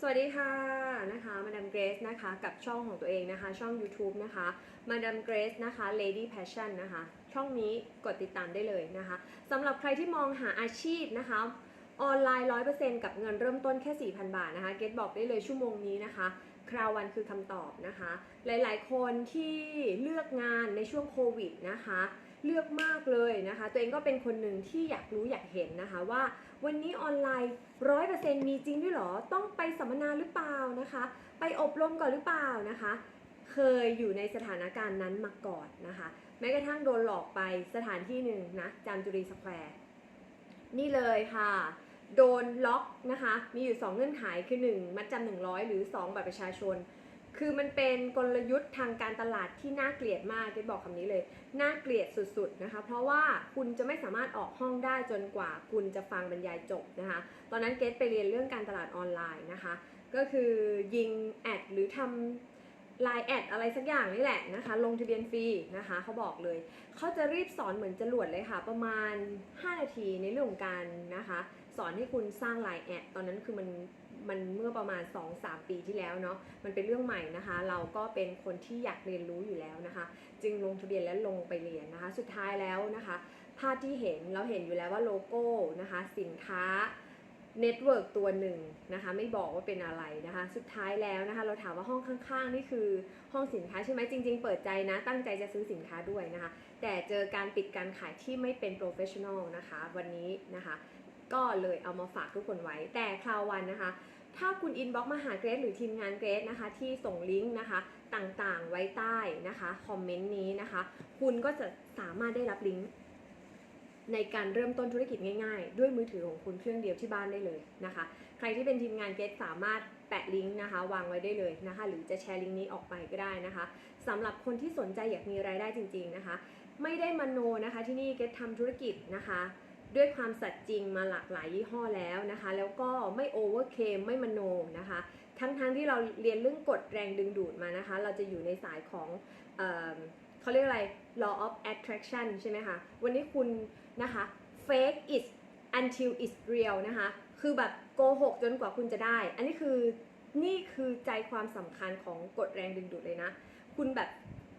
สวัสดีค่ะนะคะมาดามเกรซนะคะกับช่องของตัวเองนะคะ ช่อง YouTube นะคะมาดามเกรซนะคะ Lady Passion นะคะ ช่องนี้กดติดตามได้เลยนะคะสำหรับใครที่มองหาอาชีพนะคะออนไลน์ 100%กับเงินเริ่มต้นแค่ 4,000 บาทนะคะ เกรซบอกได้เลยชั่วโมงนี้นะคะ คราววันคือคำตอบนะคะ หลายๆ คนที่เลือกงานในช่วงโควิดนะคะ เลือกมากเลยนะคะ ตัวเองก็เป็นคนหนึ่งที่อยากรู้อยากเห็นนะคะว่า วันนี้ออนไลน์ร้อยเปอร์เซ็นต์มีจริงด้วยเหรอ ต้องไปสัมมนาหรือเปล่านะคะ ไปอบรมก่อนหรือเปล่านะคะ เคยอยู่ในสถานการณ์นั้นมาก่อนนะคะ แม้กระทั่งโดนหลอกไปสถานที่หนึ่งนะจามจุรีสแควร์นี่เลยค่ะโดนล็อกนะคะ มีอยู่ 2 เงื่อนไขคือ 1 มัดจำหนึ่งร้อยหรือ 2 บัตรประชาชน คือมันเป็นกลยุทธ์ทางการตลาดที่น่าเกลียดมากเกดบอกคำนี้เลย น่าเกลียดสุดๆนะคะ เพราะว่าคุณจะไม่สามารถออกห้องได้จนกว่าคุณจะฟังบรรยายจบนะคะ ตอนนั้นเกดไปเรียนเรื่องการตลาดออนไลน์นะคะ ก็คือยิงแอดหรือทำไลน์แอดอะไรสักอย่างนี่แหละนะคะ ลงทะเบียนฟรีนะคะเขาบอกเลย เขาจะรีบสอนเหมือนจรวดเลยค่ะ ประมาณ 5 นาทีในเรื่องของการนะคะ สอนให้คุณสร้างไลน์แอดตอนนั้นคือมัน มันเมื่อประมาณ 2-3 ปีที่แล้วเนาะมันเป็นเรื่องใหม่นะคะ เราก็เป็นคนที่อยากเรียนรู้อยู่แล้วนะคะ จึงลงทะเบียนและลงไปเรียนนะคะ สุดท้ายแล้วนะคะ ภาพที่เห็นเราเห็นอยู่แล้วว่าโลโก้นะคะ สินค้าเน็ตเวิร์กตัวหนึ่งนะคะไม่บอกว่าเป็นอะไรนะคะ สุดท้ายแล้วนะคะ เราถามว่าห้องข้างๆ นี่คือห้องสินค้าใช่ไหมจริง ๆ เปิดใจนะ ตั้งใจจะซื้อสินค้าด้วยนะคะ แต่เจอการปิดการขายที่ไม่เป็นโปรเฟชชั่นอลนะคะ วันนี้นะคะ ก็เลยเอามาฝากทุกคนไว้ แต่คราววันนะคะ ถ้าคุณอินบ็อกมาหาเกรซหรือทีมงานเกรซนะคะ ที่ส่งลิงก์นะคะต่างๆไว้ใต้นะคะคอมเมนต์นี้นะคะ คุณก็จะสามารถได้รับลิงก์ในการเริ่มต้นธุรกิจง่ายๆ ด้วยมือถือของคุณเครื่องเดียวที่บ้านได้เลยนะคะ ใครที่เป็นทีมงานเกสสามารถแปะลิงก์นะคะ วางไว้ได้เลยนะคะ หรือจะแชร์ลิงก์นี้ออกไปก็ได้นะคะสำหรับคนที่สนใจอยากมีรายได้จริง ๆนะคะ ไม่ได้มโนนะคะที่นี่เกสทำธุรกิจนะคะ ด้วยความสัตย์จริงมาหลากหลายยี่ห้อแล้วนะคะ แล้วก็ไม่โอเวอร์เคมไม่มโนนะคะ ทั้งๆทที่เราเรียนเรื่องกฎแรงดึงดูดมานะคะ เราจะอยู่ในสายของเออเขาเรียกอะไร law of attraction ใช่ไหมคะ วันนี้คุณนะคะ fake it until it's real นะคะ คือแบบโกหกจนกว่าคุณจะได้ อันนี้คือนี่คือใจความสำคัญของกฎแรงดึงดูดเลยนะ คุณแบบ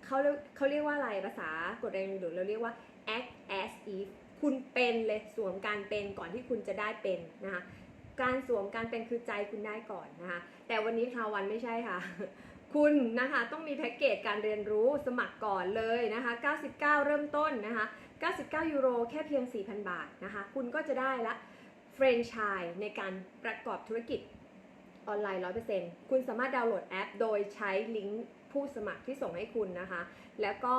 เขาเรียกเขาเรียกว่าอะไรภาษากฎแรงดึงดูดเราเรียกว่า act as if คุณเป็นเลยสวมการเป็นก่อนที่คุณจะได้เป็นนะคะการสวมการเป็นคือใจคุณได้ก่อนนะคะแต่วันนี้คราวันไม่ใช่ค่ะ คุณนะคะต้องมีแพ็กเกจการเรียนรู้สมัครก่อนเลยนะคะ 99 เริ่มต้นนะคะ 99 ยูโรแค่เพียง 4,000 บาทนะคะ คุณก็จะได้ละเฟรนไชส์ในการประกอบธุรกิจออนไลน์ 100%คุณสามารถดาวน์โหลดแอป โดยใช้ลิงก์ผู้สมัครที่ส่งให้คุณนะคะ แล้วก็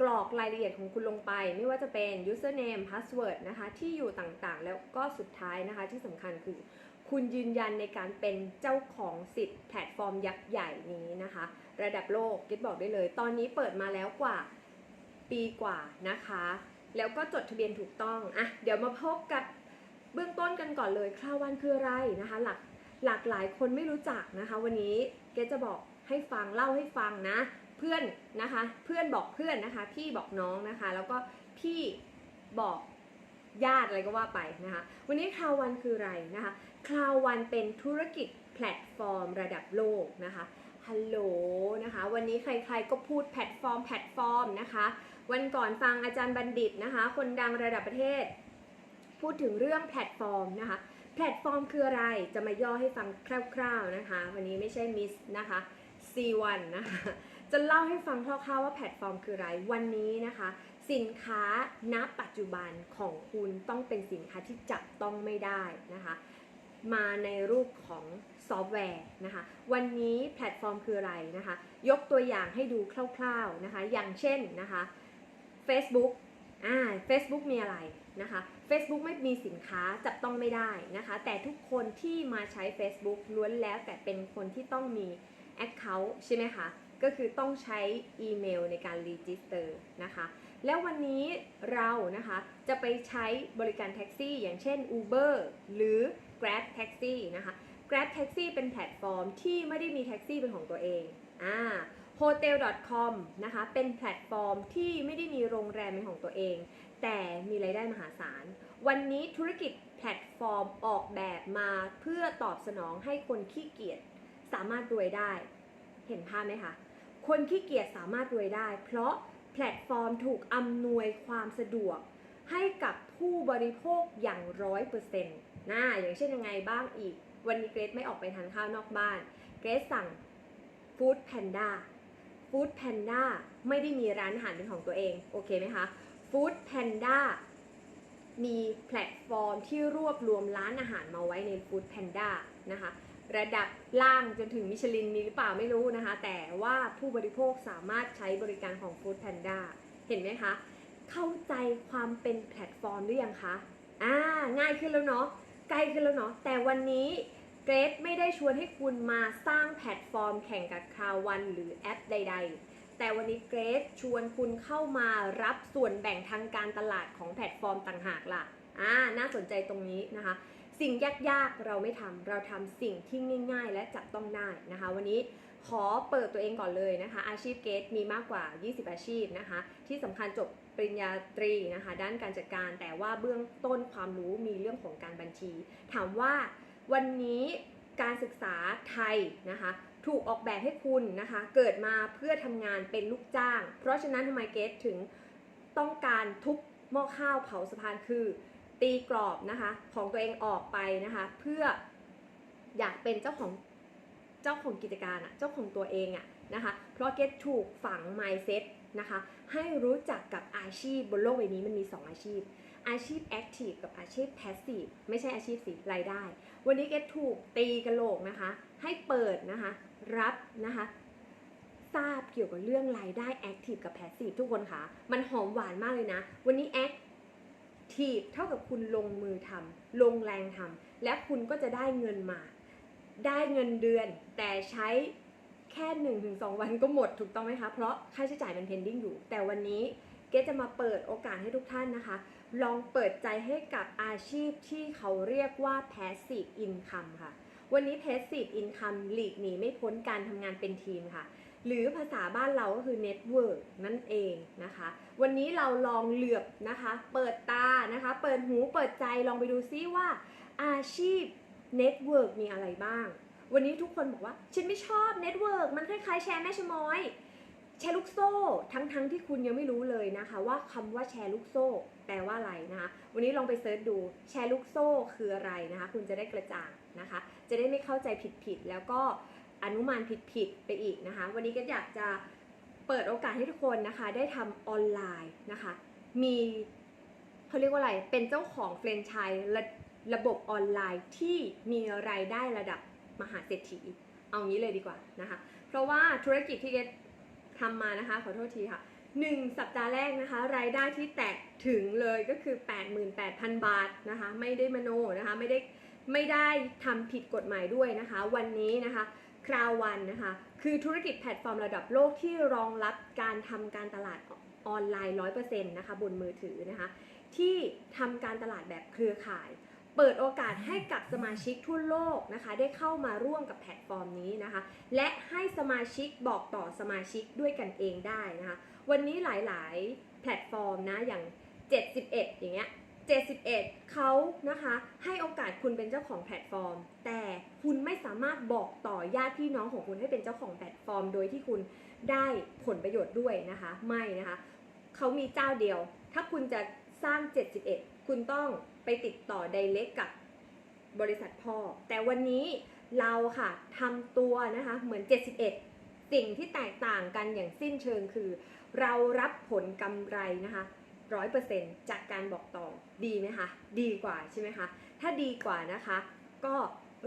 กรอกรายละเอียดของคุณลงไป ไม่ว่าจะเป็น username password นะคะ ที่อยู่ต่างๆ แล้วก็สุดท้ายนะคะที่สำคัญคือ คุณยืนยันในการเป็นเจ้าของสิทธิ์แพลตฟอร์มยักษ์ใหญ่นี้นะคะ ระดับโลกกิ๊บอกได้เลย ตอนนี้เปิดมาแล้วกว่าปีกว่านะคะ แล้วก็จดทะเบียนถูกต้องอะเดี๋ยวมาพบกับเบื้องต้นกันก่อนเลยคราววันคืออะไรนะคะ หลักหลากหลายคนไม่รู้จักนะคะ วันนี้เกจะบอกให้ฟังเล่าให้ฟังนะ เพื่อนนะคะ เพื่อนบอกเพื่อนนะคะ พี่บอกน้องนะคะ แล้วก็พี่บอกญาติอะไรก็ว่าไปนะคะ วันนี้คราววันคืออะไรนะคะคราววันเป็นธุรกิจแพลตฟอร์มระดับโลกนะคะฮัลโหลนะคะ วันนี้ใครๆก็พูดแพลตฟอร์มแพลตฟอร์มนะคะ วันก่อนฟังอาจารย์บัณฑิตนะคะ คนดังระดับประเทศ พูดถึงเรื่องแพลตฟอร์มนะคะ แพลตฟอร์มคืออะไรจะมาย่อให้ฟังคร่าวๆนะคะ วันนี้ไม่ใช่มิสนะคะ C1 นะคะ จะเล่าให้ฟังคร่าวๆว่าแพลตฟอร์มคืออะไร วันนี้นะคะ สินค้าณปัจจุบันของคุณต้องเป็นสินค้าที่จับต้องไม่ได้นะคะ มาในรูปของซอฟต์แวร์นะคะ วันนี้แพลตฟอร์มคืออะไรนะคะ ยกตัวอย่างให้ดูคร่าวๆนะคะ อย่างเช่นนะคะ Facebook อ่า Facebook มีอะไรนะคะ Facebook ไม่มีสินค้าจับต้องไม่ได้นะคะ แต่ทุกคนที่มาใช้ Facebook ล้วนแล้วแต่เป็นคนที่ต้องมี Account ใช่ไหมคะ ก็คือต้องใช้อีเมลในการรีจิสเตอร์นะคะ แล้ววันนี้เรานะคะจะไปใช้บริการแท็กซี่ อย่างเช่น Uber หรือ Grab Taxi นะคะ Grab Taxi เป็นแพลตฟอร์มที่ไม่ได้มีแท็กซี่เป็นของตัวเองอ่า hotel.com นะคะเป็นแพลตฟอร์มที่ไม่ได้มีโรงแรมเป็นของตัวเอง แต่มีรายได้มหาศาล วันนี้ธุรกิจแพลตฟอร์มออกแบบมาเพื่อตอบสนองให้คนขี้เกียจสามารถรวยได้ เห็นภาพไหมคะ คนขี้เกียจสามารถรวยได้ เพราะแพลตฟอร์มถูกอำนวยความสะดวก ให้กับผู้บริโภคอย่างร้อยเปอร์เซ็นต์นะอย่างเช่นยังไงบ้างอีก วันนี้เกรซไม่ออกไปทานข้าวนอกบ้าน เกรซสั่งฟู้ดแพนด้าฟู้ดแพนด้าไม่ได้มีร้านอาหารเป็นของตัวเอง โอเคไหมคะฟู้ดแพนด้ามีแพลตฟอร์มที่รวบรวมร้านอาหารมาไว้ในฟู้ดแพนด้านะคะ ระดับล่างจนถึงมิชลินมีหรือเปล่าไม่รู้นะคะ แต่ว่าผู้บริโภคสามารถใช้บริการของ Food Panda เห็นไหมคะ เข้าใจความเป็นแพลตฟอร์มหรือยังคะอ่าง่ายขึ้นแล้วเนาะใกล้ขึ้นแล้วเนาะแต่วันนี้เกรดไม่ได้ชวนให้คุณมาสร้างแพลตฟอร์มแข่งกับคาวันหรือแอปใด ๆ แต่วันนี้เกรดชวนคุณเข้ามารับส่วนแบ่งทางการตลาดของแพลตฟอร์มต่างหากล่ะอ่าน่าสนใจตรงนี้นะคะ สิ่งยากๆเราไม่ทำเราทำสิ่งที่ง่าย ๆ และจับต้องได้นะคะ วันนี้ขอเปิดตัวเองก่อนเลยนะคะ อาชีพเกตมีมากกว่า 20 อาชีพนะคะ ที่สำคัญจบปริญญาตรีนะคะ ด้านการจัดการ แต่ว่าเบื้องต้นความรู้มีเรื่องของการบัญชี ถามว่าวันนี้การศึกษาไทยนะคะ ถูกออกแบบให้คุณนะคะ เกิดมาเพื่อทำงานเป็นลูกจ้าง เพราะฉะนั้นทำไมเกตถึงต้องการทุบหม้อข้าวเผาสะพานคือ ตีกรอบนะคะของตัวเองออกไปนะคะเพื่ออยากเป็นเจ้าของเจ้าของกิจการอะเจ้าของตัวเองอะนะคะเพราะเกตถูกฝัง mindset นะคะให้รู้จักกับอาชีพบนโลกใบนี้มันมี 2 อาชีพ อาชีพ active กับอาชีพ passive ไม่ใช่อาชีพสิรายได้ วันนี้เกตถูกตีกระโหลกนะคะให้เปิดนะคะรับนะคะทราบเกี่ยวกับเรื่องรายได้ active กับ passive ทุกคนคะมันหอมหวานมากเลยนะ วันนี้ act ทีบเท่ากับคุณลงมือทำลงแรงทำและคุณก็จะได้เงินมา ได้เงินเดือน แต่ใช้แค่1นถึงสวันก็หมดถูกต้องไหมคะ เพราะค่าใช้จ่ายมันเพนดิ้งอยู่ แต่วันนี้เกจะมาเปิดโอกาสให้ทุกท่านนะคะ ลองเปิดใจให้กับอาชีพที่เขาเรียกว่า passive income ค่ะ วันนี้ passive income หลีกหนีไม่พ้นการทำงานเป็นทีมค่ะ หรือภาษาบ้านเราก็คือ network นั่นเองนะคะ วันนี้เราลองเหลือบนะคะ เปิดตานะคะ เปิดหูเปิดใจลองไปดูซิว่า อาชีพ network มีอะไรบ้าง วันนี้ทุกคนบอกว่า ฉันไม่ชอบ network มันคล้ายๆแชร์แม่ชะม้อยแชร์ลูกโซ่ทั้งๆที่คุณยังไม่รู้เลยนะคะ ว่าคำว่าแชร์ลูกโซ่ แปลว่าอะไรนะคะ วันนี้ลองไปเซิร์ชดูแชร์ลูกโซ่คืออะไรนะคะ คุณจะได้กระจ่างนะคะ จะได้ไม่เข้าใจผิดๆแล้วก็ อนุมานผิดๆไปอีกนะคะ วันนี้ก็อยากจะเปิดโอกาสให้ทุกคนนะคะ ได้ทำออนไลน์นะคะ มีเขาเรียกว่าอะไร เป็นเจ้าของแฟรนไชส์ระระบบออนไลน์ที่มีรายได้ระดับมหาเศรษฐีเอางี้เลยดีกว่านะคะ เพราะว่าธุรกิจที่เกดทำมานะคะ ขอโทษทีค่ะ1สัปดาห์แรกนะคะ รายได้ที่แตะถึงเลยก็คือ 88,000 บาทนะคะ ไม่ได้มโนนะคะ ไม่ได้ไม่ได้ทำผิดกฎหมายด้วยนะคะ วันนี้นะคะ คราววันนะคะ คือธุรกิจแพลตฟอร์มระดับโลกที่รองรับการทำการตลาดออนไลน์ 100%นะคะบนมือถือนะคะ ที่ทำการตลาดแบบเครือข่าย เปิดโอกาสให้กับสมาชิกทั่วโลกนะคะ ได้เข้ามาร่วมกับแพลตฟอร์มนี้นะคะ และให้สมาชิกบอกต่อสมาชิกด้วยกันเองได้นะคะ วันนี้หลาย ๆ แพลตฟอร์มนะอย่าง 71 อย่างเงี้ย 71 เขานะคะให้โอกาสคุณเป็นเจ้าของแพลตฟอร์ม แต่คุณไม่สามารถบอกต่อญาติพี่น้องของคุณให้เป็นเจ้าของแพลตฟอร์ม โดยที่คุณได้ผลประโยชน์ด้วยนะคะไม่นะคะเขามีเจ้าเดียว ถ้าคุณจะสร้าง 71 คุณต้องไปติดต่อ direct กับบริษัทพ่อ แต่วันนี้เราค่ะทำตัวนะคะเหมือน 71 สิ่งที่แตกต่างกันอย่างสิ้นเชิงคือ เรารับผลกำไรนะคะ ร้อยเปอร์เซ็นจากการบอกต่อดีไหมคะ ดีกว่าใช่ไหมคะ ถ้าดีกว่านะคะ ก็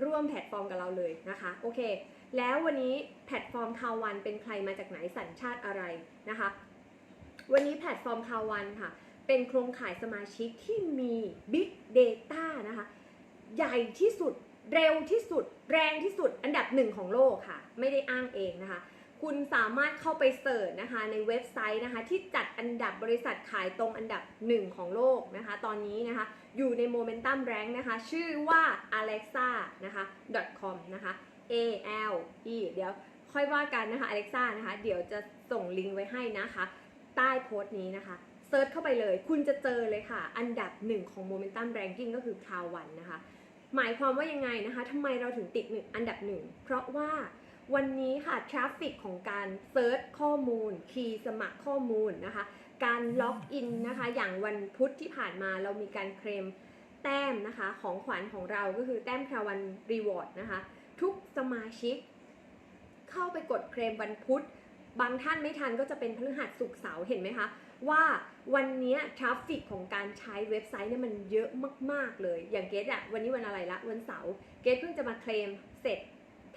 ร่วมแพลตฟอร์มกับเราเลยนะคะ โอเค แล้ววันนี้แพลตฟอร์มคาวันเป็นใครมาจากไหนสัญชาติอะไรนะคะ วันนี้แพลตฟอร์มคาวันค่ะ เป็นโครงข่ายสมาชิกที่มี Big Data นะคะ ใหญ่ที่สุดเร็วที่สุด แรงที่สุดอันดับหนึ่งของโลกค่ะ ไม่ได้อ้างเองนะคะ คุณสามารถเข้าไปเสิร์ชนะคะในเว็บไซต์นะคะที่จัดอันดับบริษัทขายตรงอันดับหนึ่งของโลกนะคะตอนนี้นะคะอยู่ใน Momentum Rank นะคะชื่อว่า alexa นะคะ .com นะคะ a l e เดี๋ยวค่อยว่ากันนะคะ alexa นะคะเดี๋ยวจะส่งลิงก์ไว้ให้นะคะ ใต้โพสต์นี้นะคะเซิร์ชเข้าไปเลย คุณจะเจอเลยค่ะ อันดับหนึ่งของ Momentum Ranking ก็คือคราววันนะคะหมายความว่ายังไงนะคะทำไมเราถึงติดหนึ่งอันดับหนึ่งเพราะว่า วันนี้ค่ะทราฟฟิกของการเซิร์ชข้อมูล คีย์สมัครข้อมูลนะคะ การล็อกอินนะคะ อย่างวันพุธที่ผ่านมาเรามีการเคลมแต้มนะคะ ของขวัญของเราก็คือแต้มคราวันรีวอร์ดนะคะ ทุกสมาชิก เข้าไปกดเคลมวันพุธ บางท่านไม่ทันก็จะเป็นพฤหัสศุกเสาร์เห็นไหมคะ ว่าวันนี้ทราฟฟิกของการใช้เว็บไซต์เนี่ยมันเยอะมาก ๆ เลย อย่างเกดอะวันนี้วันอะไรละวันเสาร์เกดเพิ่งจะมาเคลมเสร็จ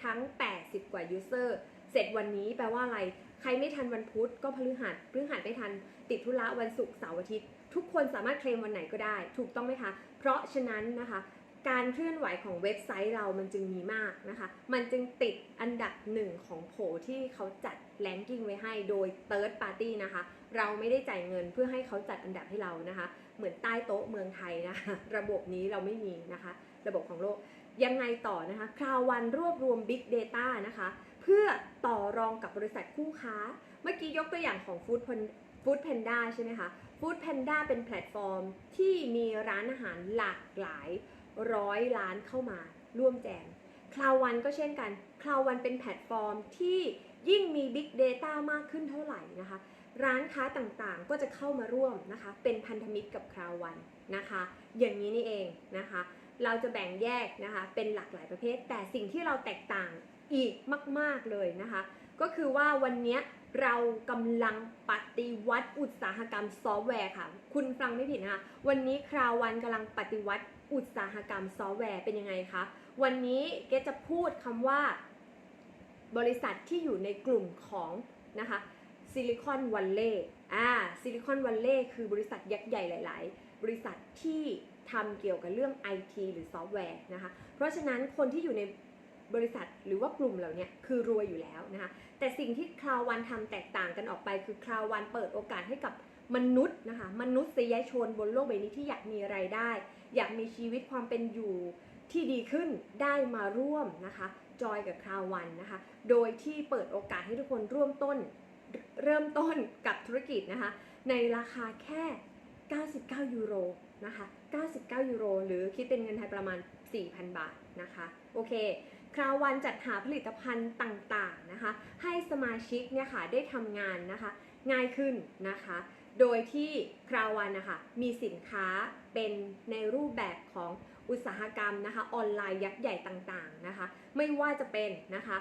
ทั้ง 80 กว่ายูเซอร์เสร็จวันนี้แปลว่าอะไร ใครไม่ทันวันพุธก็พฤหัสพฤหัสไม่ทัน ติดธุระวันศุกร์เสาร์อาทิตย์ ทุกคนสามารถเคลมวันไหนก็ได้ ถูกต้องไหมคะ เพราะฉะนั้นนะคะการเคลื่อนไหวของเว็บไซต์เรามันจึงมีมากนะคะ มันจึงติดอันดับหนึ่งของโผที่เขาจัดแ a งกิ้งไว้ให้โดย Third Party นะคะ เราไม่ได้จ่ายเงินเพื่อให้เขาจัดอันดับให้เรานะคะ เหมือนใต้โต๊ะเมืองไทยนะคะ ระบบนี้เราไม่มีนะคะ ระบบของโลก ยังไงต่อนะคะคราววันรวบรวม Big Data นะคะ เพื่อต่อรองกับบริษัทคู่ค้า เมื่อกี้ยกตัวอย่างของ Food Food Panda ใช่ไหมคะ Food Panda เป็นแพลตฟอร์มที่มีร้านอาหารหลากหลายร้อยล้านเข้ามาร่วมแจมคลาววันก็เช่นกันคลาววันเป็นแพลตฟอร์มที่ยิ่งมี Big Data มากขึ้นเท่าไหร่นะคะ ร้านค้าต่างๆก็จะเข้ามาร่วมนะคะ เป็นพันธมิตรกับคราววันนะคะ อย่างนี้นี่เองนะคะ เราจะแบ่งแยกนะคะเป็นหลากหลายประเภท แต่สิ่งที่เราแตกต่างอีกมาก ๆเลยนะคะ ก็คือว่าวันนี้เรากำลังปฏิวัติอุตสาหกรรมซอฟต์แวร์ค่ะ คุณฟังไม่ผิดนะคะวันนี้คราววันกำลังปฏิวัติอุตสาหกรรมซอฟต์แวร์เป็นยังไงคะ วันนี้เกจะพูดคำว่า บริษัทที่อยู่ในกลุ่มของนะคะซิลิคอนวัลเลย์อ่าซิลิคอนวัลเลย์คือบริษัทยักษ์ใหญ่หลาย ๆ บริษัทที่ ทำเกี่ยวกับเรื่อง IT หรือซอฟต์แวร์นะคะเพราะฉะนั้นคนที่อยู่ในบริษัทหรือว่ากลุ่มเหล่านี้คือรวยอยู่แล้วนะคะแต่สิ่งที่คราววันทำแตกต่างกันออกไป คือคราววันเปิดโอกาสให้กับมนุษย์นะคะมนุษยชนบนโลกใบนี้ที่อยากมีไรายได้ อยากมีชีวิตความเป็นอยู่ที่ดีขึ้นได้มาร่วมนะคะจอยกับคราววันนะคะโดยที่เปิดโอกาสให้ทุกคนร่วมต้นเริ่มต้นกับธุรกิจนะคะในราคาแค่ 99 ยูโร นะคะ 99 ยูโร หรือคิดเป็นเงินไทยประมาณ 4,000 บาทนะคะ โอเค คราววันจัดหาผลิตภัณฑ์ต่างๆนะคะ ให้สมาชิกเนี่ยค่ะได้ทำงานนะคะ ง่ายขึ้นนะคะ โดยที่คราววันนะคะมีสินค้าเป็นในรูปแบบของอุตสาหกรรมนะคะ ออนไลน์ยักษ์ใหญ่ต่างๆนะคะ ไม่ว่าจะเป็นนะคะ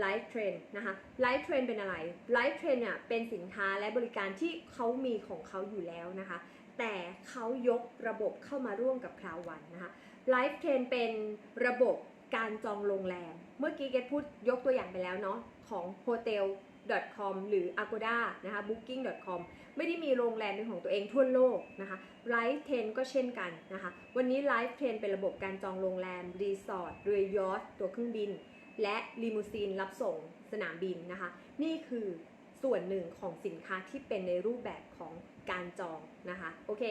ไลฟ์เทรนนะคะไลฟ์เทรนเป็นอะไรไลฟ์เทรนเนี่ยเป็นสินค้าและบริการที่เขามีของเขาอยู่แล้วนะคะ แต่เขายกระบบเข้ามาร่วมกับคราววันนะคะไลฟ์เทรนเป็นระบบการจองโรงแรม เมื่อกี้เกดพูดยกตัวอย่างไปแล้วเนาะของ hotel com หรือ agoda นะคะ booking.com ไม่ได้มีโรงแรมเป็นของตัวเองทั่วโลกนะคะไลฟ์เทรนก็เช่นกันนะคะ วันนี้ไลฟ์เทรนเป็นระบบการจองโรงแรม รีสอร์ทเรือยอชต์ตัวเครื่องบิน และลิมูซีนรับส่งสนามบินนะคะ นี่คือส่วนหนึ่งของสินค้าที่เป็นในรูปแบบของ การจองนะคะโอเค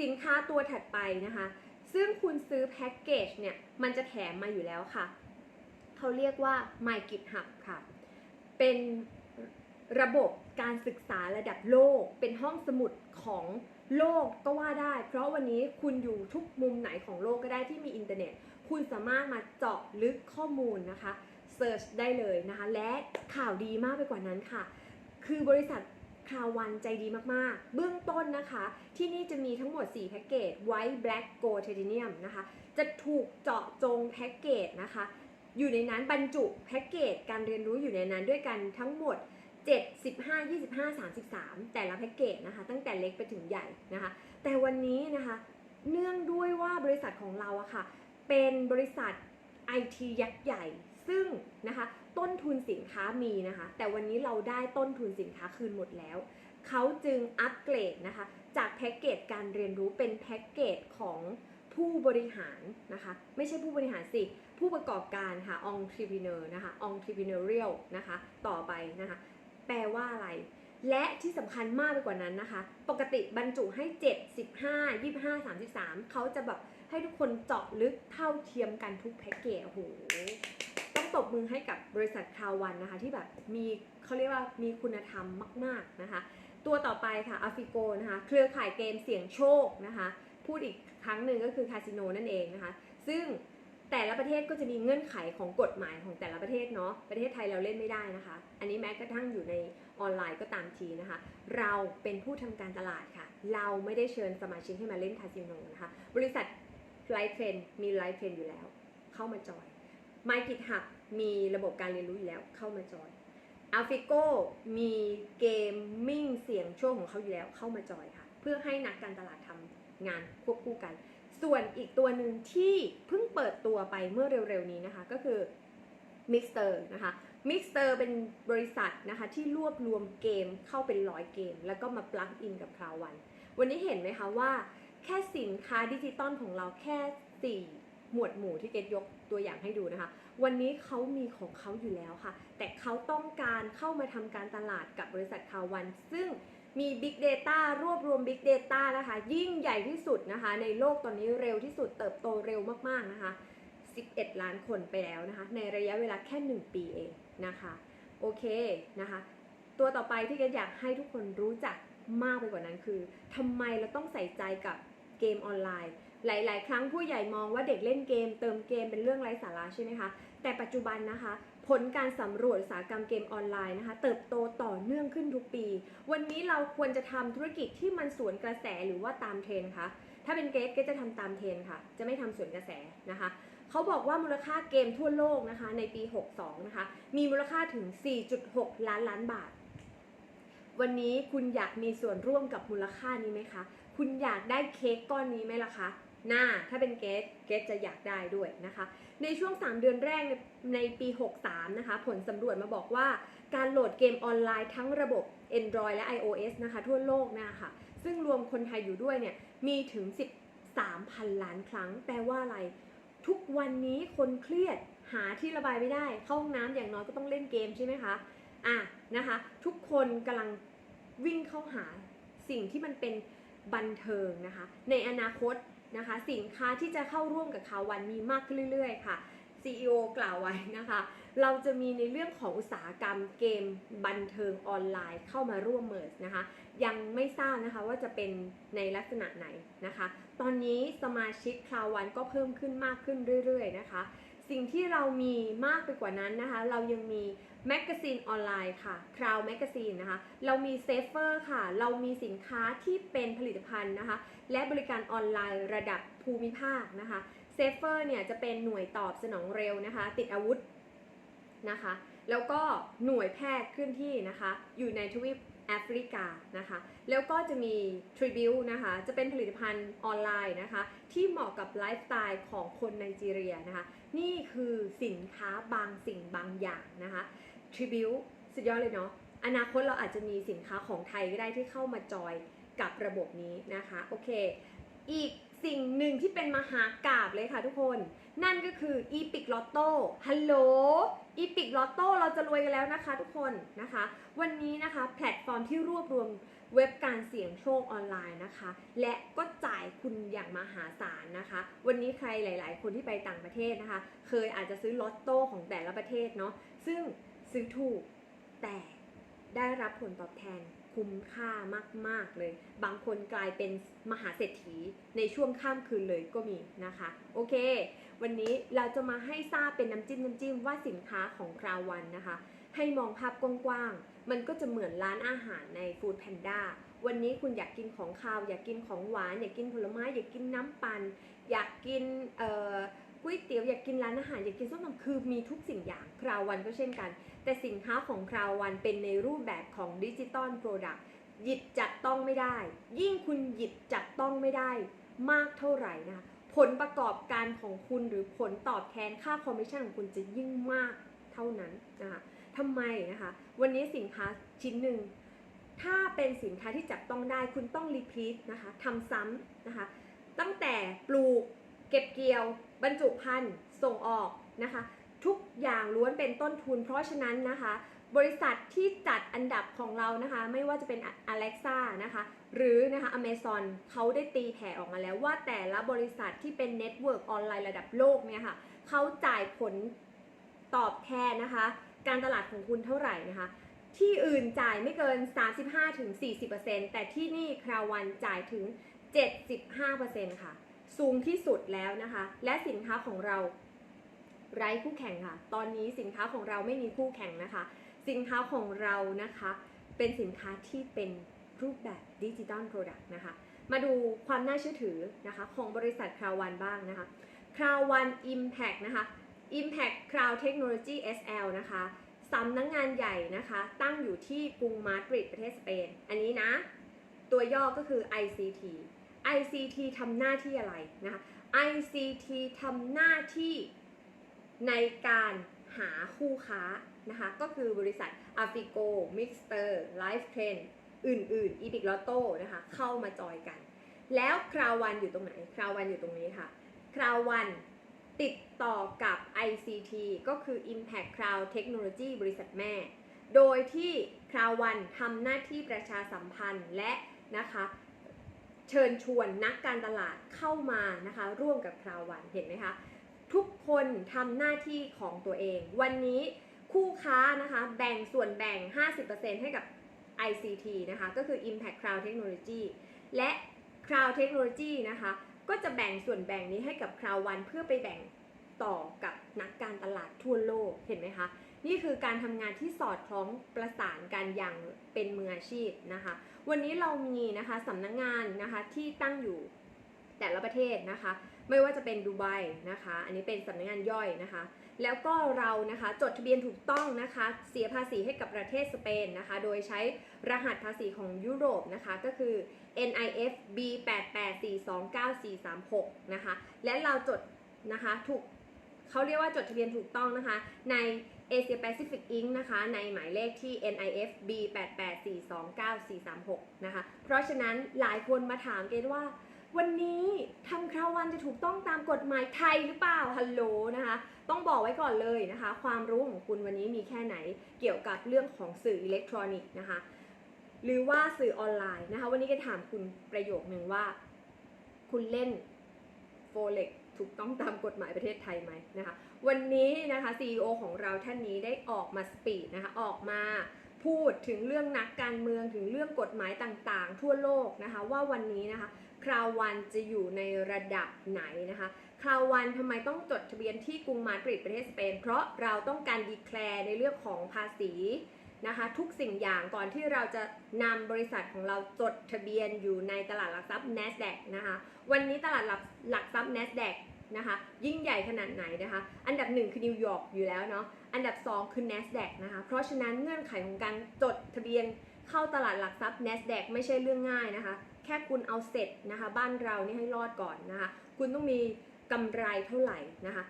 สินค้าตัวถัดไปนะคะ ซึ่งคุณซื้อแพ็กเกจเนี่ย มันจะแถมมาอยู่แล้วค่ะ เขาเรียกว่า My GitHub ค่ะ เป็นระบบการศึกษาระดับโลก เป็นห้องสมุดของโลกก็ว่าได้ เพราะวันนี้คุณอยู่ทุกมุมไหนของโลกก็ได้ที่มีอินเทอร์เน็ต คุณสามารถมาเจาะลึกข้อมูลนะคะเซิร์ชได้เลยนะคะ และข่าวดีมากไปกว่านั้นค่ะ คือบริษัท คาวันใจดีมากๆ เบื้องต้นนะคะ ที่นี่จะมีทั้งหมด 4 แพ็กเกจ White Black Gold Titanium นะคะ จะถูกเจาะจงแพ็กเกจนะคะ อยู่ในนั้นบรรจุแพ็กเกจการเรียนรู้อยู่ในนั้นด้วยกันทั้งหมด 7 15 25 33 แต่ละแพ็กเกจนะคะ ตั้งแต่เล็กไปถึงใหญ่นะคะ แต่วันนี้นะคะ เนื่องด้วยว่าบริษัทของเราอะค่ะ เป็นบริษัท IT ยักษ์ใหญ่ ซึ่งนะคะ ต้นทุนสินค้ามีนะคะ แต่วันนี้เราได้ต้นทุนสินค้าคืนหมดแล้ว เขาจึงอัปเกรดนะคะ จากแพ็กเกจการเรียนรู้เป็นแพ็กเกจของผู้บริหารนะคะ ไม่ใช่ผู้บริหารสิ ผู้ประกอบการค่ะ entrepreneur นะคะ entrepreneurial นะคะ ต่อไปนะคะ แปลว่าอะไร และที่สำคัญมากไปกว่านั้นนะคะ ปกติบรรจุให้ 7 15 25 33 เขาจะแบบให้ทุกคนเจาะลึกเท่าเทียมกันทุกแพ็กเกจโอ้โห บมือให้กับบริษัทคาววันนะคะ ที่แบบมีเขาเรียกว่ามีคุณธรรมมาก ๆนะคะ ตัวต่อไปค่ะอาฟิโกนะคะเครือข่ายเกมเสี่ยงโชคนะคะ พูดอีกครั้งหนึ่งก็คือคาสิโนนั่นเองนะคะ ซึ่งแต่ละประเทศก็จะมีเงื่อนไขของกฎหมายของแต่ละประเทศเนาะ ประเทศไทยเราเล่นไม่ได้นะคะ อันนี้แม้กระทั่งอยู่ในออนไลน์ก็ตามทีนะคะ เราเป็นผู้ทำการตลาดค่ะ เราไม่ได้เชิญสมาชิกให้มาเล่นคาสิโนนะคะ บริษัทไลฟ์เทรนมีไลฟ์เทรนอยู่แล้ว เข้ามาจอย ไมกิทหับ มีระบบการเรียนรู้อยู่แล้วเข้ามาจอยอัลฟิโกมีเกมมิ่งเสียงโชคของเขาอยู่แล้วเข้ามาจอยค่ะ เพื่อให้นักการตลาดทำงานควบคู่กัน ส่วนอีกตัวหนึ่งที่เพิ่งเปิดตัวไปเมื่อเร็วๆนี้นะคะก็คือ Mixer นะคะ Mixer เป็นบริษัทนะคะที่รวบรวมเกมเข้าเป็นร้อยเกม แล้วก็มาปลักอินกับคราววัน วันนี้เห็นไหมคะว่า แค่สินค้าดิจิตอลของเราแค่ 4 หมวดหมู่ที่เกดยก ตัวอย่างให้ดูนะคะ วันนี้เขามีของเขาอยู่แล้วค่ะ แต่เขาต้องการเข้ามาทำการตลาดกับบริษัทคาวัน ซึ่งมี Big Data รวบรวม Big Data นะคะ ยิ่งใหญ่ที่สุดนะคะ ในโลกตอนนี้เร็วที่สุดเติบโตเร็วมากๆนะคะ 11 ล้านคนไปแล้วนะคะ ในระยะเวลาแค่ 1 ปีเองนะคะ โอเคนะคะ ตัวต่อไปที่เกดอยากให้ทุกคนรู้จักมากไปกว่านั้นคือทำไมเราต้องใส่ใจกับเกมออนไลน์ หลาย ๆ ครั้งผู้ใหญ่มองว่าเด็กเล่นเกม เติมเกมเป็นเรื่องไร้สาระใช่ไหมคะ แต่ปัจจุบันนะคะ ผลการสำรวจอุตสาหกรรมเกมออนไลน์นะคะ เติบโตต่อเนื่องขึ้นทุกปี วันนี้เราควรจะทำธุรกิจที่มันสวนกระแสหรือว่าตามเทรนคะถ้าเป็นเกรดเกรดจะทำตามเทรนค่ะ จะไม่ทำสวนกระแสนะคะเขาบอกว่ามูลค่าเกมทั่วโลกนะคะในปี 62 นะคะ มีมูลค่าถึง 4.6 ล้านล้านบาท วันนี้คุณอยากมีส่วนร่วมกับมูลค่านี้ไหมคะ คุณอยากได้เค้กก้อนนี้ไหมล่ะคะ หน่าถ้าเป็นเกสเกสจะอยากได้ด้วยนะคะ ในช่วง 3 เดือนแรกในในปี 63 นะคะ ผลสำรวจมาบอกว่าการโหลดเกมออนไลน์ทั้งระบบ Android และ iOS นะคะ ทั่วโลกนะคะซึ่งรวมคนไทยอยู่ด้วยเนี่ยมีถึง 13,000 ล้านครั้ง แปลว่าอะไร ทุกวันนี้คนเครียดหาที่ระบายไม่ได้ เข้าห้องน้ำอย่างน้อยก็ต้องเล่นเกมใช่ไหมคะอะนะคะ ทุกคนกำลังวิ่งเข้าหาสิ่งที่มันเป็นบันเทิงนะคะ ในอนาคต นะคะ สินค้าที่จะเข้าร่วมกับข่าววันมีมากขึ้นเรื่อย ๆ ค่ะ CEO กล่าวไว้นะคะ เราจะมีในเรื่องของอุตสาหกรรมเกมบันเทิงออนไลน์เข้ามาร่วมเมิร์นะคะ ยังไม่ทราบนะคะว่าจะเป็นในลักษณะไหนนะคะ ตอนนี้สมาชิกคราวันก็เพิ่มขึ้นมากขึ้นเรื่อย ๆ นะคะ สิ่งที่เรามีมากไปกว่านั้นนะคะ เรายังมี แมกกาซีนออนไลน์ค่ะคราวแมกกาซีนนะคะ เรามีเซฟเฟอร์ค่ะ เรามีสินค้าที่เป็นผลิตภัณฑ์นะคะ และบริการออนไลน์ระดับภูมิภาคนะคะเซฟเฟอร์เนี่ยจะเป็นหน่วยตอบสนองเร็วนะคะ ติดอาวุธนะคะ แล้วก็หน่วยแพทย์เคลื่อนที่นะคะ อยู่ในทวีปแอฟริกานะคะ แล้วก็จะมี Tribute นะคะ จะเป็นผลิตภัณฑ์ออนไลน์นะคะ ที่เหมาะกับไลฟ์สไตล์ของคนไนจีเรียนะคะ นี่คือสินค้าบางสิ่งบางอย่างนะคะ Tribute สุดยอดเลยเนาะอนาคตเราอาจจะมีสินค้าของไทยก็ได้ที่เข้ามาจอยกับระบบนี้นะคะโอเค อีกสิ่งหนึ่งที่เป็นมหากราบเลยค่ะทุกคน นั่นก็คือ Epic Lotto ฮัลโหล Epic Lotto เราจะรวยกันแล้วนะคะทุกคนนะคะ วันนี้นะคะแพลตฟอร์มที่รวบรวมเว็บการเสี่ยงโชคออนไลน์นะคะ และก็จ่ายคุณอย่างมหาศาลนะคะ วันนี้ใครหลาย ๆ คนที่ไปต่างประเทศนะคะ เคยอาจจะซื้อลอตโต้ของแต่ละประเทศเนาะซึ่ง ซื้อถูก แต่ได้รับผลตอบแทนคุ้มค่ามาก ๆ เลย บางคนกลายเป็นมหาเศรษฐีในช่วงข้ามคืนเลยก็มีนะคะ โอเค วันนี้เราจะมาให้ทราบเป็นน้ำจิ้มน้ำจิ้มว่าสินค้าของคราววันนะคะ ให้มองภาพกว้างๆ มันก็จะเหมือนร้านอาหารใน Food Panda วันนี้คุณอยากกินของคาว อยากกินของหวาน อยากกินผลไม้ อยากกินน้ำปัน่นอยากกินเอ่อ ก๋วยเตี๋ยวอยากกินร้านอาหารอยากกินส้มตำคือมีทุกสิ่งอย่างคราววันก็เช่นกัน แต่สินค้าของคราววันเป็นในรูปแบบของดิจิตอลโปรดักต์หยิบจับต้องไม่ได้ ยิ่งคุณหยิบจับต้องไม่ได้ มากเท่าไหร่นะคะผลประกอบการของคุณหรือผลตอบแทนค่าคอมมิชชั่นของคุณจะยิ่งมากเท่านั้นนะคะทำไมนะคะวันนี้สินค้าชิ้นหนึ่งถ้าเป็นสินค้าที่จับต้องได้คุณต้องรีพีทนะคะทำซ้ำนะคะตั้งแต่ปลูกเก็บเกี่ยว บรรจุภัณฑ์ส่งออกนะคะ ทุกอย่างล้วนเป็นต้นทุน เพราะฉะนั้นนะคะ บริษัทที่จัดอันดับของเรานะคะ ไม่ว่าจะเป็น Alexa นะคะ หรือนะคะ Amazon เขาได้ตีแผ่ออกมาแล้วว่าแต่ละบริษัทที่เป็นเน็ตเวิร์กออนไลน์ระดับโลกเนี่ยค่ะเขาจ่ายผลตอบแทนนะคะ การตลาดของคุณเท่าไหร่นะคะ ที่อื่นจ่ายไม่เกิน 35-40%แต่ที่นี่คราววันจ่ายถึง 75%ค่ะ สูงที่สุดแล้วนะคะ และสินค้าของเราไร้คู่แข่งค่ะ ตอนนี้สินค้าของเราไม่มีคู่แข่งนะคะ สินค้าของเรานะคะ เป็นสินค้าที่เป็นรูปแบบดิจิตอลโปรดักต์นะคะ มาดูความน่าเชื่อถือนะคะ ของบริษัทคราววันบ้างนะคะคราววัน Impact นะคะ Impact Cloud Technology SL นะคะสำนักงงานใหญ่นะคะ ตั้งอยู่ที่กรุงมาดริดประเทศสเปน อันนี้นะ ตัวย่อก็คือ ICT ICT ทำหน้าที่อะไรนะคะ ICT ทำหน้าที่ในการหาคู่ค้านะคะ ก็คือบริษัท a f i g o Mixter Life Trend อื่นๆ e p i c Lotto นะคะ เข้ามาจอยกัน แล้วคราววันอยู่ตรงไหน คราววันอยู่ตรงนี้ค่ะ คราววันติดต่อกับ ICT ก็คือ Impact Cloud Technology บริษัทแม่ โดยที่คราววันทำหน้าที่ประชาสัมพันธ์และนะคะ เชิญชวนนักการตลาดเข้ามานะคะ ร่วมกับคราววันเห็นไหมคะ ทุกคนทำหน้าที่ของตัวเอง วันนี้คู่ค้านะคะแบ่งส่วนแบ่ง 50%ให้กับ ICT นะคะ ก็คือ Impact Cloud Technology และ Cloud Technology นะคะ ก็จะแบ่งส่วนแบ่งนี้ให้กับ Cloud One เพื่อไปแบ่งต่อกับนักการตลาดทั่วโลกเห็นไหมคะ นี่คือการทำงานที่สอดคล้องประสานกันอย่างเป็นมืออาชีพนะคะ วันนี้เรามีนะคะสำนักงงานนะคะที่ตั้งอยู่แต่ละประเทศนะคะ ไม่ว่าจะเป็นดูไบนะคะ อันนี้เป็นสำนักงานย่อยนะคะ แล้วก็เรานะคะจดทะเบียนถูกต้องนะคะ เสียภาษีให้กับประเทศสเปนนะคะ โดยใช้รหัสภาษีของยุโรปนะคะ ก็คือ NIF B 8 8 4 2 9 4 3 6นะคะ และเราจดนะคะถูกเขาเรียกว่าจดทะเบียนถูกต้องนะคะ ใน Asia Pacific Inc. นะคะในหมายเลขที่ NIF B 8 8 4 2 9 4 3 6นะคะ เพราะฉะนั้นหลายคนมาถามเกณว่า วันนี้ทำคราววันจะถูกต้องตามกฎหมายไทยหรือเปล่า ฮัลโหลนะคะ ต้องบอกไว้ก่อนเลยนะคะ ความรู้ของคุณวันนี้มีแค่ไหนเกี่ยวกับเรื่องของสื่ออิเล็กทรอนิกส์นะคะ หรือว่าสื่อออนไลน์นะคะ วันนี้จะถามคุณประโยคหนึ่งว่า คุณเล่นโฟเล็กถูกต้องตามกฎหมายประเทศไทยไหมนะคะ วันนี้นะคะ CEO ของเราท่านนี้ได้ออกมาสปีดนะคะออกมาพูดถึงเรื่องนักการเมืองถึงเรื่องกฎหมายต่างๆ ทั่วโลกนะคะ ว่าวันนี้นะคะคราววันจะอยู่ในระดับไหนนะคะคราววันทำไมต้องจดทะเบียนที่กรุงมาดริดประเทศสเปน เพราะเราต้องการดีแคลร์ในเรื่องของภาษีนะคะ ทุกสิ่งอย่างก่อนที่เราจะนำบริษัทของเราจดทะเบียนอยู่ในตลาดหลักทรัพย์ NASDAQ นะคะ วันนี้ตลาดหลักทรัพย์ NASDAQ นะคะ ยิ่งใหญ่ขนาดไหนนะคะ อันดับหนึ่งคือนิวยอร์กอยู่แล้วเนาะ อันดับสองคือ NASDAQ นะคะ เพราะฉะนั้นเงื่อนไขของการจดทะเบียนเข้าตลาดหลักทรัพย์ NASDAQ ไม่ใช่เรื่องง่ายนะคะ แค่คุณเอาเสร็จนะคะ บ้านเรานี่ให้รอดก่อนนะคะ คุณต้องมีกำไรเท่าไหร่นะคะ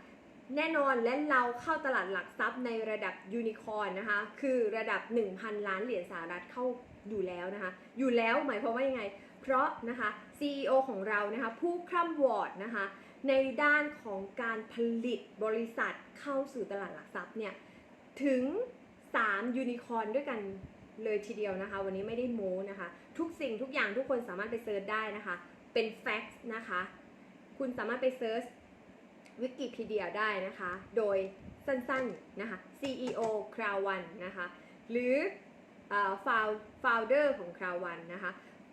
แน่นอนและเราเข้าตลาดหลักทรัพย์ในระดับยูนิคอร์นนะคะ คือระดับ 1,000 ล้านเหรียญสหรัฐเข้าอยู่แล้วนะคะ อยู่แล้วหมายความว่ายังไง เพราะนะคะ CEO ของเรานะคะ ผู้คร่ำวอร์ดนะคะ ในด้านของการผลิตบริษัทเข้าสู่ตลาดหลักทรัพย์เนี่ยถึง 3 ยูนิคอร์นด้วยกันเลยทีเดียวนะคะ วันนี้ไม่ได้โม้นะคะ ทุกสิ่งทุกอย่างทุกคนสามารถไปเซิร์ชได้นะคะ เป็นแฟกซ์นะคะ คุณสามารถไปเซิร์ชวิกิพีเดียได้นะคะ โดยสั้นๆนะคะ CEO c r o w One นะคะ หรือฟาวฟาวเดอร์ของ c r o w One นะคะ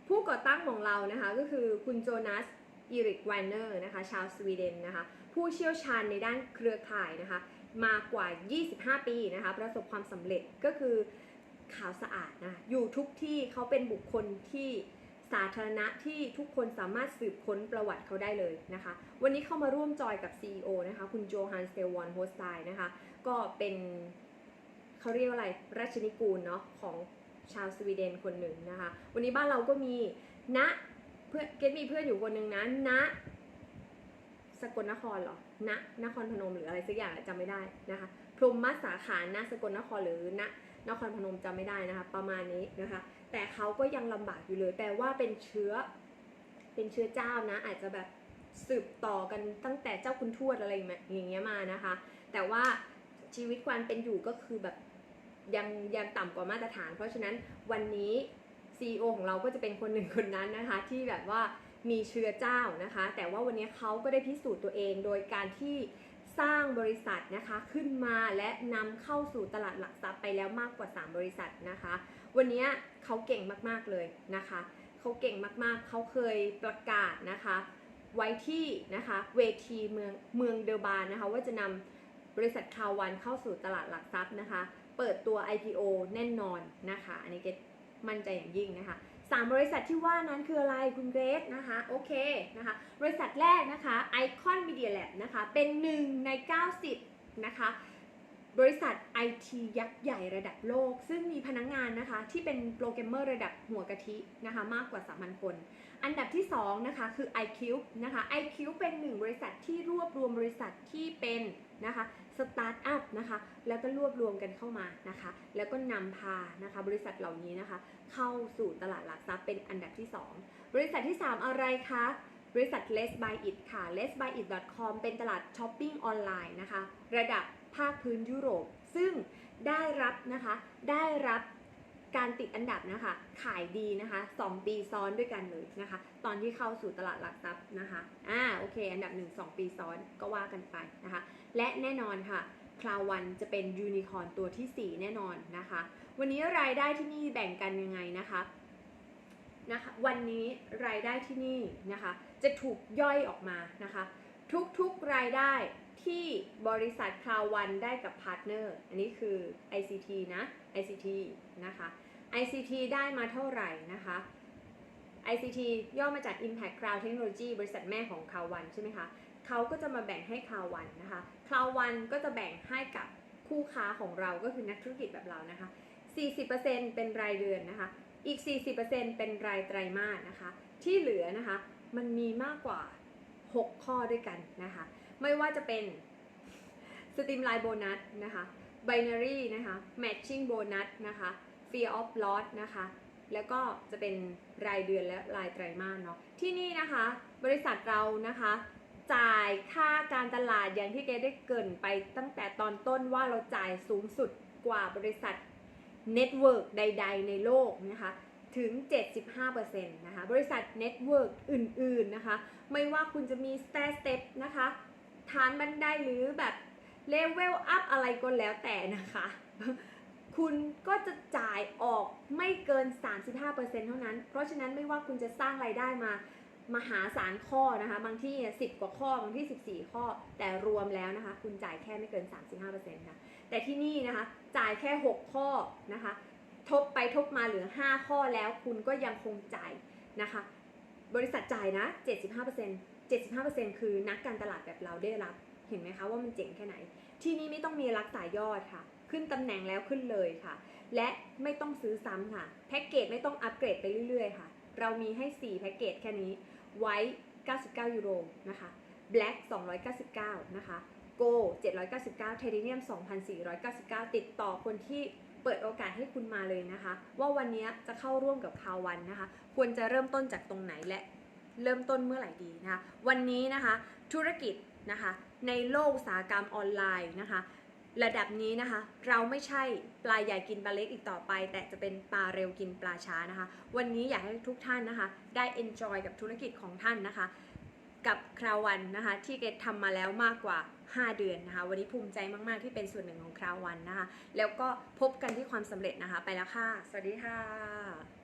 ผู้ก่อตั้งของเรานะคะก็คือคุณโจนาส อีริกแวนเนอร์นะคะชาวสวีเดนนะคะผู้เชี่ยวชาญในด้านเครือข่ายนะคะมากว่า 25 ปีนะคะประสบความสำเร็จก็คือขาวสะอาดนะอยู่ทุกที่เขาเป็นบุคคลที่สาธารณะที่ทุกคนสามารถสืบค้นประวัติเขาได้เลยนะคะ วันนี้เข้ามาร่วมจอยกับ CEO นะคะ คุณโจฮันสเตลวอนโฮสไตน์นะคะ ก็เป็นเขาเรียกว่าอะไรราชนิกูลเนาะของชาวสวีเดนคนหนึ่งนะคะ วันนี้บ้านเราก็มีณ พื่อนเกดมีเพื่อนอยู่คนหนึ่งนะณสกลนครหรอณนครพนมหรืออะไรสักอย่างจำไม่ได้นะคะ พรหมสาขาณสกลนครหรือณนครพนมจำไม่ได้นะคะ ประมาณนี้นะคะ แต่เขาก็ยังลำบากอยู่เลยแต่ว่าเป็นเชื้อ เป็นเชื้อเจ้านะ อาจจะแบบสืบต่อกันตั้งแต่เจ้าคุณทวดอะไรอย่างเงี้ยมานะคะ แต่ว่าชีวิตความเป็นอยู่ก็คือแบบยังยังต่ำกว่ามาตรฐาน เพราะฉะนั้นวันนี้ CEO ของเราก็จะเป็นคนหนึ่งคนนั้นนะคะที่แบบว่ามีเชื้อเจ้านะคะ แต่ว่าวันนี้เขาก็ได้พิสูจน์ตัวเองโดยการที่สร้างบริษัทนะคะขึ้นมาและนำเข้าสู่ตลาดหลักทรัพย์ไปแล้วมากกว่า 3 บริษัทนะคะ วันนี้เขาเก่งมากๆเลยนะคะเขาเก่งมากๆ เขาเคยประกาศนะคะ ไว้ที่นะคะเวทีเมืองเมืองเดอร์บานนะคะว่าจะนำบริษัทคาวันเข้าสู่ตลาดหลักทรัพย์นะคะ เปิดตัว IPO แน่นอนนะคะ อันนี้เกด มั่นใจอย่างยิ่งนะคะสามบริษัทที่ว่านั้นคืออะไรคุณเกรซนะคะโอเคนะคะบริษัทแรกนะคะ Icon Media Lab นะคะเป็นหนึ่งใน 90 นะคะบริษัท IT ยักษ์ใหญ่ระดับโลก ซึ่งมีพนักงงานนะคะที่เป็นโปรแกรมเมอร์ระดับหัวกะทินะคะมากกว่า 3,000 คน อันดับที่ 2 นะคะคือ iCube นะคะ iCube เป็นหนึ่งบริษัทที่รวบรวมบริษัทที่เป็นนะคะ สตาร์ทอัพนะคะแล้วก็รวบรวมกันเข้ามานะคะแล้วก็นำพานะคะบริษัทเหล่านี้นะคะเข้าสู่ตลาดหลักทรัพย์เป็นอันดับที่ 2 บริษัทที่ 3 อะไรคะบริษัท Let's Buy It ค่ะ Let's Buy It com เป็นตลาดช้อปปิ้งออนไลน์นะคะระดับภาคพื้นยุโรป ซึ่งได้รับนะคะได้รับ การติดอันดับนะคะ ขายดีนะคะ 2 ปีซ้อนด้วยกันเลยนะคะ ตอนที่เข้าสู่ตลาดหลักทรัพย์นะคะอ่าโอเค อันดับ 1 2 ปีซ้อนก็ว่ากันไปนะคะ และแน่นอนค่ะคลาวันจะเป็นยูนิคอร์นตัวที่ 4 แน่นอนนะคะ วันนี้รายได้ที่นี่แบ่งกันยังไงนะคะนะคะ วันนี้รายได้ที่นี่นะคะ จะถูกย่อยออกมานะคะ ทุกๆรายได้ที่บริษัทคลาวันได้กับพาร์ทเนอร์ อันนี้คือ ICT นะ ICT นะคะ ICT ได้มาเท่าไหร่นะคะ ICT ย่อมาจาก Impact Cloud Technology บริษัทแม่ของคาวันใช่ไหมคะเขาก็จะมาแบ่งให้คาวันนะคะคาวันก็จะแบ่งให้กับคู่ค้าของเราก็คือนักธุรกิจแบบเรานะคะ 40%เป็นรายเดือนนะคะ อีก 40%เป็นรายไตรมาสนะคะ ที่เหลือนะคะมันมีมากกว่า 6 ข้อด้วยกันนะคะ ไม่ว่าจะเป็นสต e มไลน์โบนัสนะคะ binary นะคะ matching bonus นะคะ fear of loss นะคะ แล้วก็จะเป็นรายเดือนและรายไตรมาสเนาะ ที่นี่นะคะ บริษัทเรานะคะ จ่ายค่าการตลาดอย่างที่เกได้เกินไปตั้งแต่ตอนต้นว่าเราจ่ายสูงสุดกว่าบริษัทเน็ตเวิร์กใด ๆ ในโลกนะคะถึง 75%นะคะ บริษัทเน็ตเวิร์กอื่น ๆ นะคะ ไม่ว่าคุณจะมี stair step นะคะ ฐานบันไดหรือแบบเลเวลอัพอะไรก็แล้วแต่นะคะ คุณก็จะจ่ายออกไม่เกิน 35%เท่านั้น เพราะฉะนั้นไม่ว่าคุณจะสร้างรายได้มามหาศาลข้อนะคะ บางที่สิบกว่าข้อ บางที่ 14 ข้อ แต่รวมแล้วนะคะ คุณจ่ายแค่ไม่เกิน 35%นะแต่ที่นี่นะคะ จ่ายแค่ 6 ข้อนะคะ ทบไปทบมาเหลือ 5 ข้อแล้ว คุณก็ยังคงจ่ายนะคะ บริษัทจ่ายนะ 75% 75%คือนักการตลาดแบบเราได้รับ เห็นไหมคะว่ามันเจ๋งแค่ไหน ที่นี่ไม่ต้องมีรักษายอดค่ะ ขึ้นตำแหน่งแล้วขึ้นเลยค่ะ และไม่ต้องซื้อซ้ำค่ะ แพ็กเกจไม่ต้องอัปเกรดไปเรื่อยๆค่ะ เรามีให้ 4 แพ็กเกจแค่นี้ ไว้ 99 ยูโรนะคะ Black 299 นะคะ Go 799 Titanium 2,499 ติดต่อคนที่เปิดโอกาสให้คุณมาเลยนะคะ ว่าวันนี้จะเข้าร่วมกับคาวันนะคะ ควรจะเริ่มต้นจากตรงไหนและเริ่มต้นเมื่อไหร่ดีนะคะ วันนี้นะคะธุรกิจนะคะในโลกอุตสาหกรรมออนไลน์นะคะ ระดับนี้นะคะ เราไม่ใช่ปลาใหญ่กินปลาเล็กอีกต่อไป แต่จะเป็นปลาเร็วกินปลาช้านะคะ วันนี้อยากให้ทุกท่านนะคะ ได้ enjoy กับธุรกิจของท่านนะคะ กับคราววันนะคะ ที่เกดทำมาแล้วมากกว่า 5 เดือนนะคะ วันนี้ภูมิใจมาก ๆ ที่เป็นส่วนหนึ่งของคราววันนะคะ แล้วก็พบกันที่ความสำเร็จนะคะ ไปแล้วค่ะ สวัสดีค่ะ